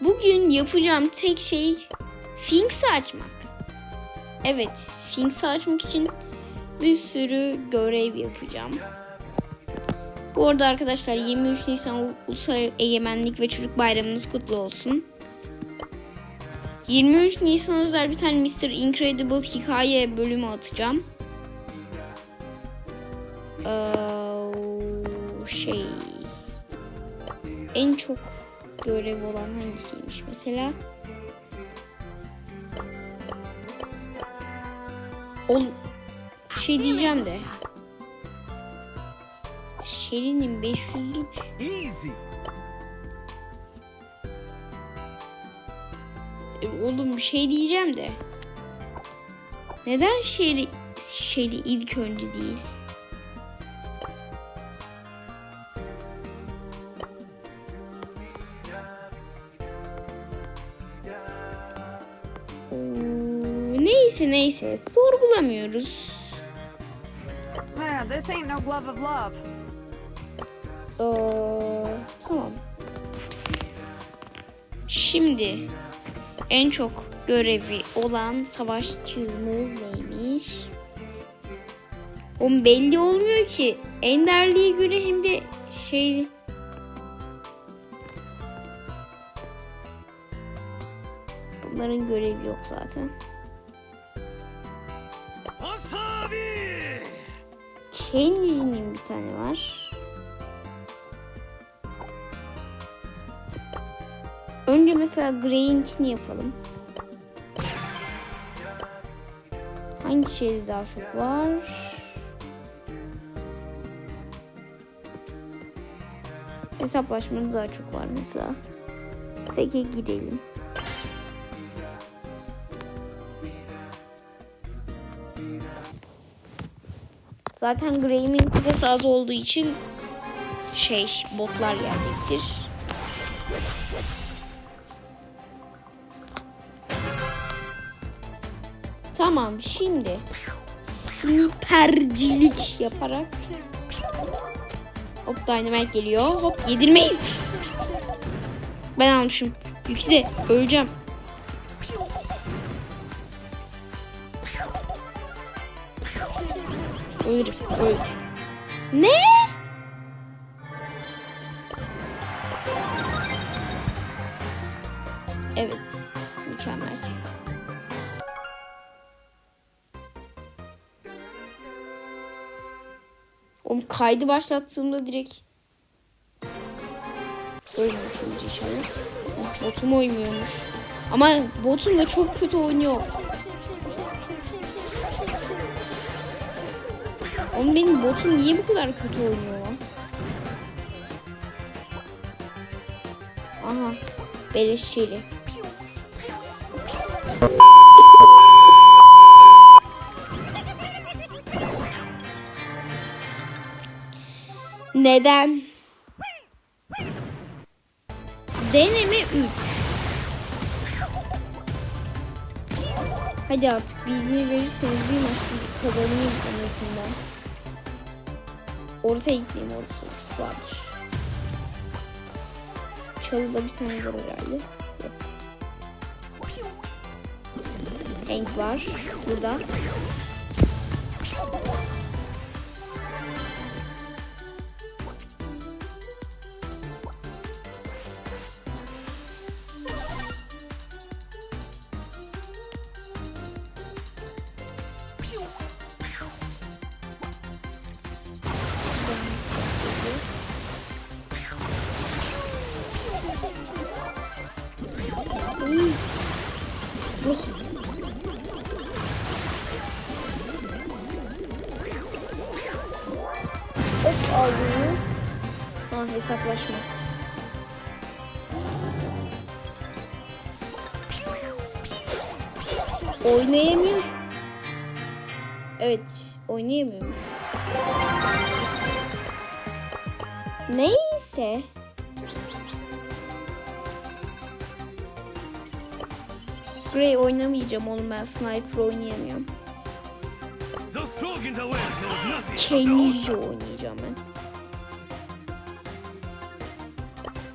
Bugün yapacağım tek şey Finks'i açmak. Evet, Finks'i açmak için bir sürü görev yapacağım. Bu arada arkadaşlar 23 Nisan Ulusal Egemenlik ve Çocuk Bayramınız kutlu olsun. 23 Nisan özel bir tane Mr. Incredible hikaye bölümü atacağım. Ee, şey en çok görev olan hangisiymiş mesela? Ol şey diyeceğim de. Şeri'nin 500'lük Easy. E, Oğlum bir şey diyeceğim de. Neden Şeri, Şeri ilk önce değil? Neyse neyse sorgulamıyoruz. Man, this ain't no glove of love. Ee, tamam. Şimdi en çok görevi olan savaşçımız neymiş? O belli olmuyor ki. Enderliğe göre hem de şey Bunların görevi yok zaten. Kenji'nin bir tane var. Önce mesela Grey'inkini yapalım. Hangi şeyde daha çok var? Hesaplaşmada daha çok var mesela. Teke girelim. Zaten Graham'in kupası az olduğu için şey botlar gelecektir. Tamam şimdi snipercilik yaparak Hop dynamite geliyor. Hop yedirmeyiz. Ben almışım. Yükü de öleceğim. Ölürüm. Öl. Ne? Evet. Mükemmel. Oğlum kaydı başlattığımda direkt Ölmemişim inşallah. Oh, Botum oynuyormuş. Ama botum da çok kötü oynuyor. Oğlum benim botum niye bu kadar kötü oynuyor? Aha. Beleşçili. Neden? Deneme 3. Hadi artık bir verirseniz bir maç kazanayım en azından. Ortaya gitmeyeyim ortası çok vardır. Çalıda bir tane var herhalde. Hank var burada. Hesaplaşma. Oynayamıyor. Evet, oynayamıyormuş. Neyse. Grey oynamayacağım oğlum ben sniper oynayamıyorum. Kenji oynayacağım ben.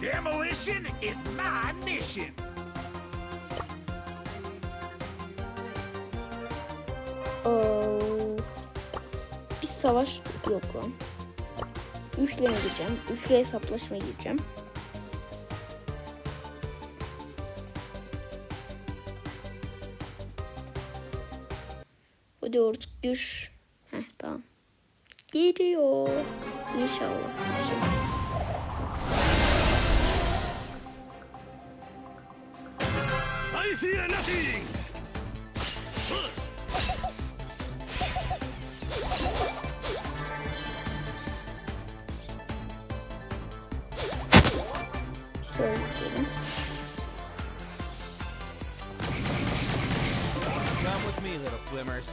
Demolition is my mission. Oo. Bir savaş yok lan. Üçle mi gireceğim? Üçle hesaplaşma gireceğim. Hadi artık gir. Heh tamam. Geliyor. İnşallah. Fear nothing. Şöyle gidelim. Come with me, little swimmers.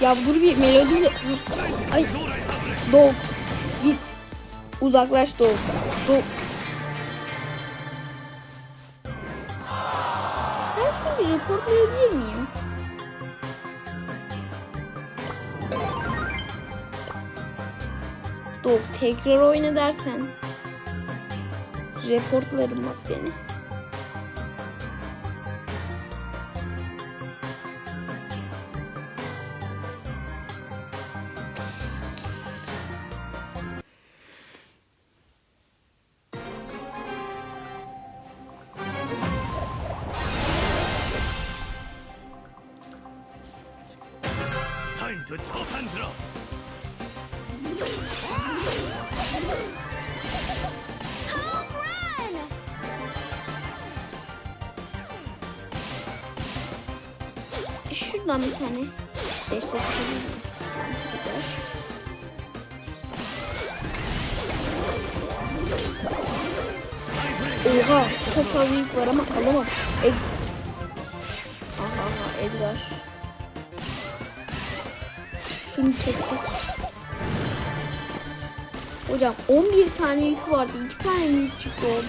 Ya dur bir melodiyle... Ay. Doğuk git. Uzaklaş Doğuk. Doğuk. Şunu reportlayabilir miyim? Doğuk tekrar oyna dersen. Reportlarım bak seni. Drop. Şuradan bir tane destek. Oha çok fazla yük var ama alamam. Ed aha, aha Edgar. Şunu kestik. Hocam 11 tane yük vardı. 2 tane mi yük çıktı oğlum?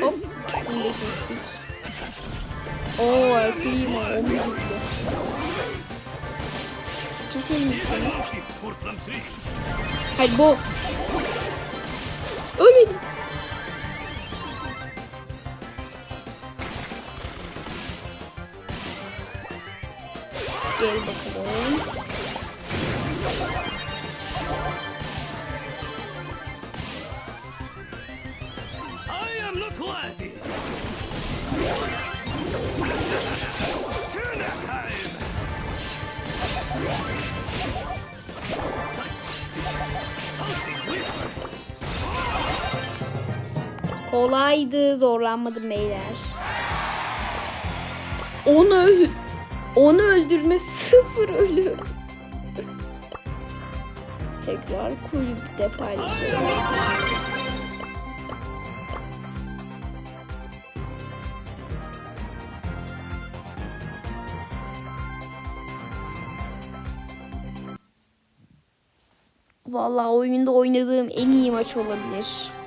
Hop ikisini de kestik. Oo Primo 11 Neyse seveyim seni. Hayır bu. Ölmedim. Gel bakalım. Kolaydı, zorlanmadım beyler. Onu öl onu öldürme sıfır ölü. Tekrar kulüpte paylaşıyorum. Vallahi oyunda oynadığım en iyi maç olabilir.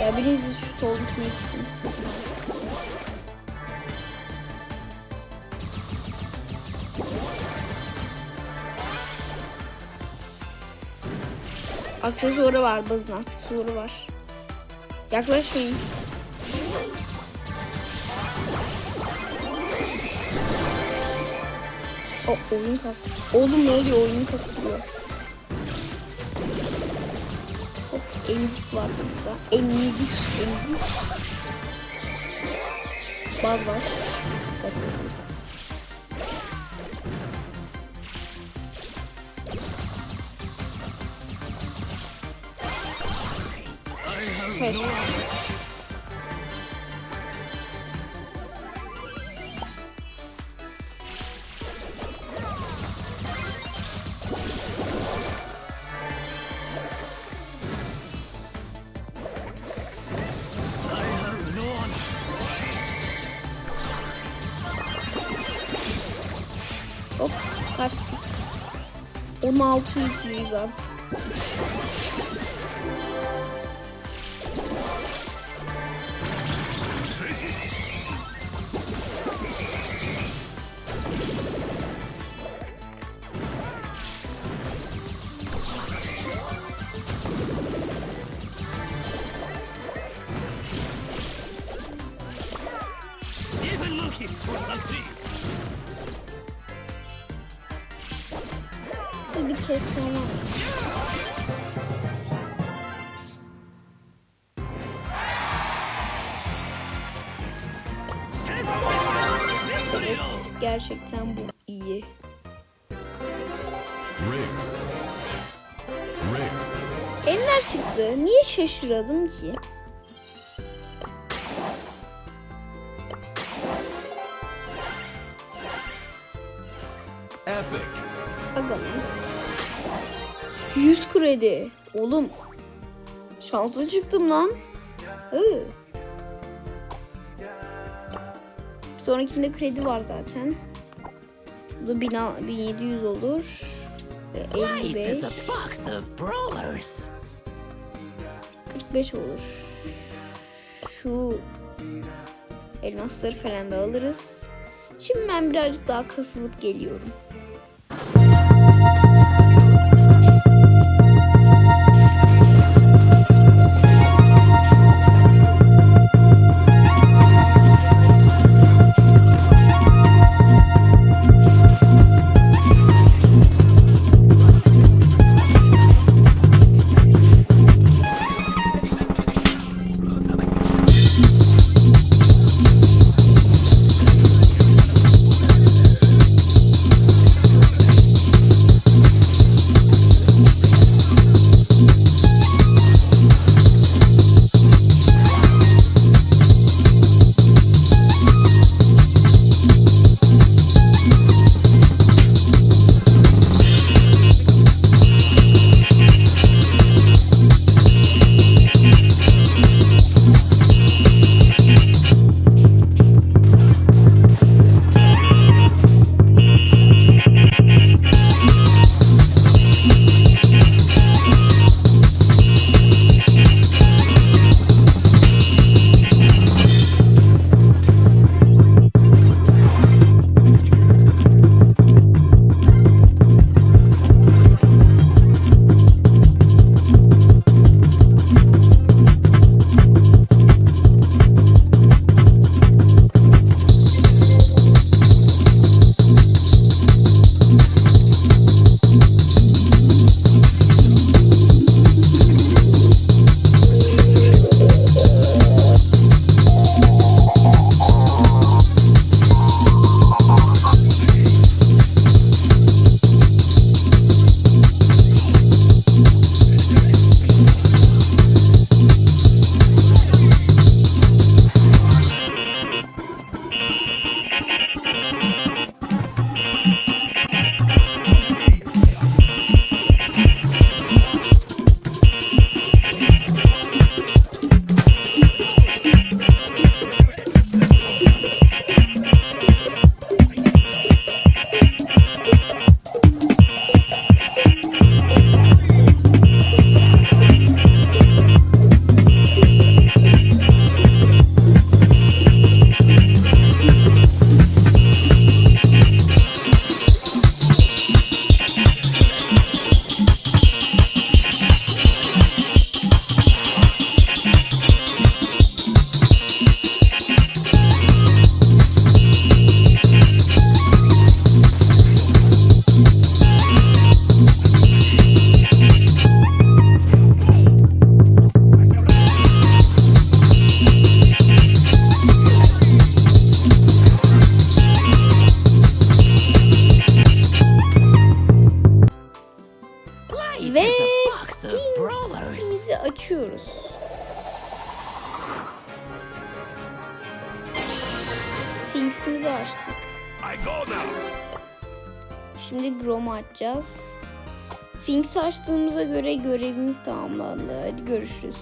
Ya birisi şu soldakine gitsin. Aksesuarı var, bazın aksesuarı var. Yaklaşmayın. O oyun kastı. Oğlum ne oluyor? Oyun kastırıyor. Emzik var burada. Emzik, emzik. Baz var. Dikkat edin. Hayır. 16 yüklüyüz artık. Ama. Evet gerçekten bu iyi. Ender çıktı. Niye şaşıralım ki? Epic. Kredi. Oğlum. Şanslı çıktım lan. Hı. Sonrakinde kredi var zaten. Bu da 1000 1700 olur. Ve 55. box of brawlers. 45 olur. Şu elmasları falan da alırız. Şimdi ben birazcık daha kasılıp geliyorum. Grom'u açacağız. Finks'i açtığımıza göre görevimiz tamamlandı. Hadi görüşürüz.